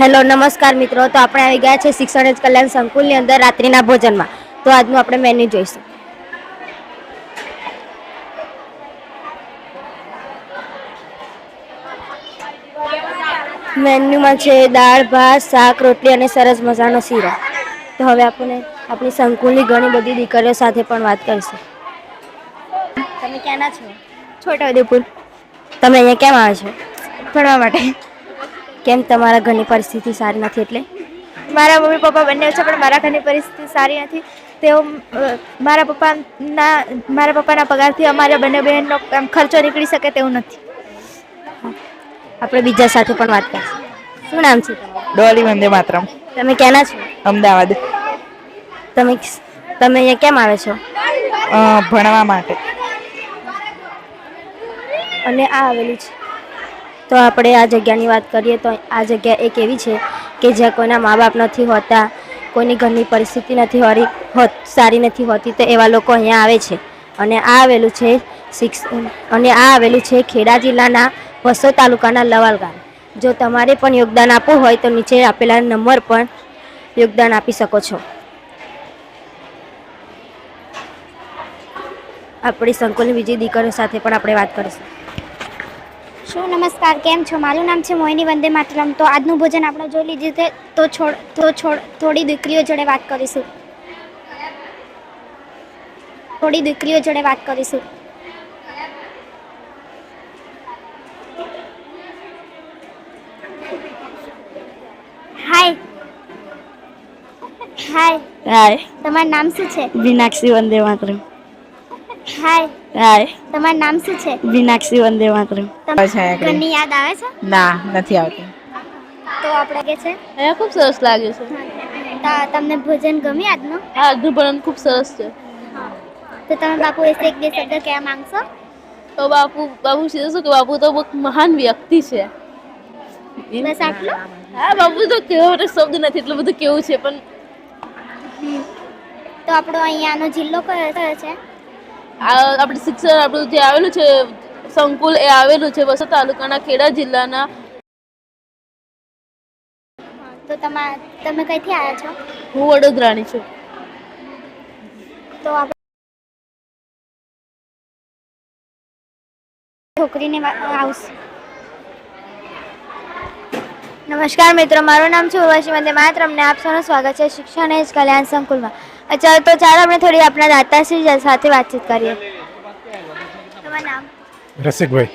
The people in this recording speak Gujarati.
હેલો નમસ્કાર મિત્રો. તો આપણે આવી ગયા છે શિક્ષણ જ કલ્યાણ સંકુલની અંદર રાત્રિના ભોજનમાં. તો આજનું આપણે મેન્યુ જોઈશું. મેન્યુમાં છે દાળ ભાત શાક રોટલી અને સરસ મજાનો શીરો. તો હવે આપણે આપણી સંકુલની ઘણી બધી દીકરીઓ સાથે પણ વાત કરીશું. તમે ક્યાંના છો? છોટાઉદેપુર. તમે અહીંયા કેમ આવ્યા છો? ભણવા માટે. કેમ તમારા ઘરની પરિસ્થિતિ સારી નથી એટલે? મારા મમ્મી પપ્પા બંને છે પણ મારા ઘરની પરિસ્થિતિ સારી નથી. તેઓ મારા પપ્પાના મારા પપ્પાના પગારથી અમારા બંને બહેનનો ખર્ચો નીકળી શકે તેવું નથી. આપણે બીજા સાથે પણ વાત કરીશું. શું નામ છે તમારું? ડોલી વંદે માતરમ. તમે ક્યાંના છો? અમદાવાદ. તમે તમે અહીંયા કેમ આવે છો? ભણવા માટે. અને આ આવેલું છે. તો આપણે આ જગ્યાની વાત કરીએ તો આ જગ્યા એક એવી છે કે જ્યાં કોઈના મા બાપ નથી હોતા, કોઈની ઘરની પરિસ્થિતિ નથી હોરી, હોત, સારી નથી હોતી, તો એવા લોકો અહીંયા આવે છે. અને આ આવેલું છે શિક્ષ, અને આ આવેલું છે ખેડા જિલ્લાના વસો તાલુકાના લવાલ ગામ. જો તમારે પણ યોગદાન આપવું હોય તો નીચે આપેલા નંબર પર યોગદાન આપી શકો છો. આપણી સંકુલની બીજી દીકરીઓ સાથે પણ આપણે વાત કરીશું. શું નમસ્કાર કેમ છો? મારું નામ છે મોહિની વંદે માતરમ. તો આજનું ભોજન આપણે જોઈ લીધું છે તો છોડ તો છોડ થોડી દીકરીઓ જોડે વાત કરીશું. થોડી દીકરીઓ જોડે વાત કરીશું. હાય હાય હાય તમારું નામ શું છે? વિનાક્ષી વંદે માતરમ. હાય હાય. તમારું નામ શું છે? વિનાક્ષી વંદે માતરમ. તમને યાદ આવે છે? ના નથી આવતી. તો આપણે કે છે? એ ખૂબ સરસ લાગે છે. હા. તમને ભોજન ગમ્યું આજનું? હા આજનું ભોજન ખૂબ સરસ છે. તો તમે બાપુ એસે એક બે શબ્દ કહેવા માંગશો? તો બાપુ બાપુ સીધું શું કે બાપુ તો બહુ મહાન વ્યક્તિ છે. બસ આટલું? હા બાપુ તો કેવો શબ્દ નથી એટલું બધું કેવું છે પણ તો આપણો અહીંયાનો જિલ્લો કયો છે? આપણે શિક્ષણ આપણું જે આવેલું છે સંકુલ એ આવેલું છે વસત તાલુકાના ખેડા જિલ્લાના. તો તમા તમે કઈથી આવ્યા છો? હું વડોદરાની છું. તો આપણે છોકરીને આવશે. નમસ્કાર મિત્રો, મારું નામ છે ઉર્વશી વંદે માતરમ ને આપ સૌનું સ્વાગત છે શિક્ષણ એજ કલ્યાણ સંકુલમાં. અચ્છા, તો ચાલો આપણે થોડી આપણા દાતાશ્રી સાથે વાતચીત કરીએ. તમારું નામ? રસિકભાઈ.